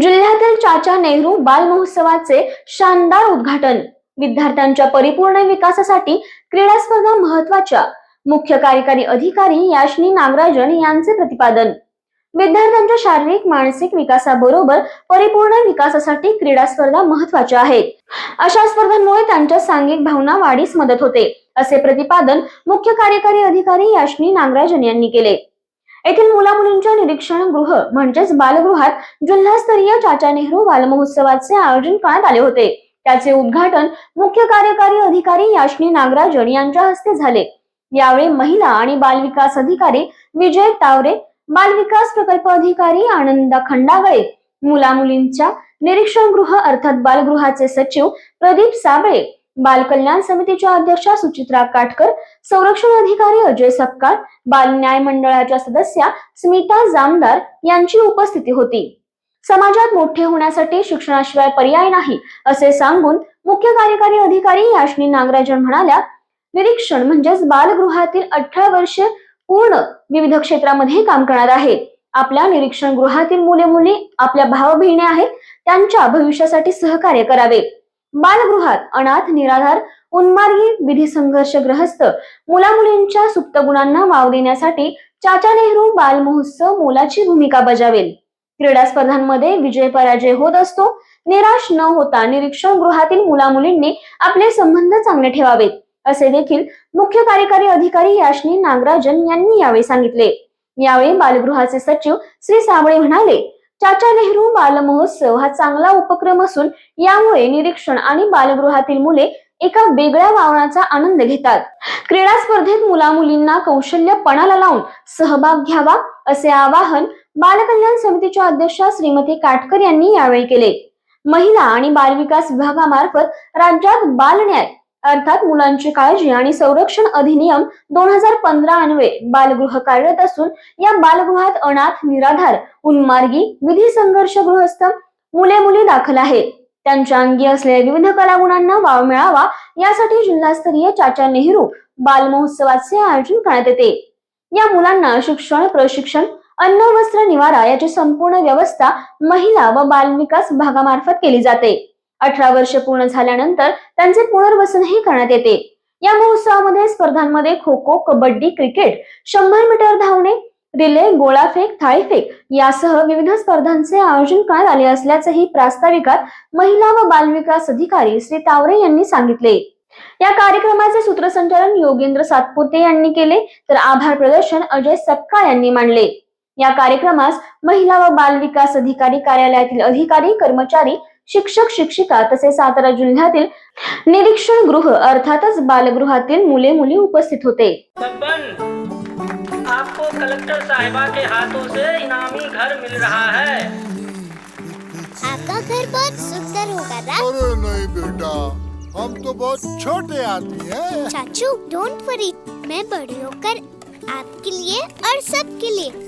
जिल्ह्यातील चाचा नेहरू बाल महोत्सवाचे शानदार उद्घाटन. विद्यार्थ्यांच्या परिपूर्ण विकासासाठी क्रीडा स्पर्धा महत्त्वाच्या मुख्य कार्यकारी अधिकारी याशनी नागराजन यांचे प्रतिपादन. विद्यार्थ्यांच्या शारीरिक मानसिक विकासाबरोबर परिपूर्ण विकासासाठी क्रीडा स्पर्धा महत्त्वाच्या आहेत. अशा स्पर्धांमुळे त्यांच्या सांघिक भावना वाढीस मदत होते असे प्रतिपादन मुख्य कार्यकारी अधिकारी याशनी नागराजन यांनी केले. येथील मुला मुलींच्या निरीक्षण गृह म्हणजेच बालगृहात जिल्हास्तरीय चाचा नेहरू बालमहोत्सवाचे आयोजन करण्यात आले होते. त्याचे उद्घाटन मुख्य कार्यकारी अधिकारी याशनी नागराजन यांच्या हस्ते झाले. यावेळी महिला आणि बाल विकास अधिकारी विजय तावरे बाल विकास प्रकल्प अधिकारी आनंदा खंडागळे मुला मुलींच्या निरीक्षण गृह अर्थात बालगृहाचे सचिव प्रदीप साबळे बाल कल्याण समितीच्या अध्यक्षा सुचित्रा काटकर संरक्षण अधिकारी अजय सपकाळ बाल न्याय मंडळाच्या सदस्या स्मिता जामदार यांची उपस्थिती होती. समाजात मोठे होण्यासाठी शिक्षणाशिवाय पर्याय नाही असे सांगून मुख्य कार्यकारी अधिकारी याशनी नागराजन म्हणाल्या निरीक्षण म्हणजेच बालगृहातील अठरा वर्षे पूर्ण विविध क्षेत्रामध्ये काम करणार आहे. आपल्या निरीक्षण गृहातील मुले मुली आपल्या भाव बहिणी आहेत त्यांच्या भविष्यासाठी सहकार्य करावे. बालगृहात अनाथ निराधार उन्मार्गी विधी संघर्ष ग्रहस्थ मुला मुलींच्या सुप्त गुणांना वाव देण्यासाठी चाचा नेहरू बाल महोत्सव मोलाची भूमिका बजावेल. क्रीडा स्पर्धांमध्ये विजय पराजय होत असतो निराश न होता निरीक्षण गृहातील मुला मुलींनी आपले संबंध चांगले ठेवावेत असे देखील मुख्य कार्यकारी अधिकारी याशनी नागराजन यांनी यावेळी सांगितले. यावेळी बालगृहाचे सचिव श्री साबळे म्हणाले चाचा नेहरू बालमहोत्सव हा चांगला उपक्रम असून यामुळे निरीक्षण आणि बालगृहातील मुले एका वेगळ्या वावनाचा आनंद घेतात. क्रीडा स्पर्धेत मुला मुलींना कौशल्य पणाला लावून सहभाग घ्यावा असे आवाहन बालकल्याण समितीच्या अध्यक्षा श्रीमती काटकर यांनी यावेळी केले. महिला आणि बालविकास विभागामार्फत राज्यात बालन्याय अर्थात मुलांची काळजी आणि संरक्षण अधिनियम दोन हजार पंधरा अन्वे बालगृह कार्यरत असून या बालगृहात अनाथ निराधार उन्मार्गी विधी संघर्ष गृहस्थ मुले मुली दाखल आहेत त्यांच्या अंगी असलेल्या विविध कलागुणांना वाव मिळावा यासाठी जिल्हास्तरीय चाचा नेहरू बाल महोत्सवाचे आयोजन करण्यात येते. या मुलांना शिक्षण प्रशिक्षण अन्न वस्त्र निवारा याची संपूर्ण व्यवस्था महिला व बालविकास भागामार्फत विभागामार्फत केली जाते. अठरा वर्ष पूर्ण झाल्यानंतर त्यांचे पुनर्वसनही करण्यात येते. या महोत्सवामध्ये स्पर्धांमध्ये खो खो कबड्डी क्रिकेट शंभर मीटर धावणे रिले गोळाफेक थाळीफेक यासह विविध स्पर्धांचे आयोजन करण्यात आले असल्याचेही प्रास्ताविकात महिला व बालविकास अधिकारी श्री तावरे यांनी सांगितले. या कार्यक्रमाचे सूत्रसंचालन योगेंद्र सातपुते यांनी केले तर आभार प्रदर्शन अजय सपकाळ यांनी मांडले. या कार्यक्रमास महिला व बाल विकास अधिकारी कार्यालयातील अधिकारी कर्मचारी शिक्षक शिक्षिका तसेच सातारा जिल्ह्यातील निरीक्षण गृह अर्थातच बालगृहातील मुले मुली उपस्थित होते. आपको कलेक्टर साहिबा के हाथों से इनामी घर मिल रहा है। आपका घर बहुत सुंदर होगा ना अरे नहीं बेटा हम तो बहुत छोटे आदमी हैं। चाचू डोंट वरी मैं बड़ी होकर आपके लिए और सबके लिए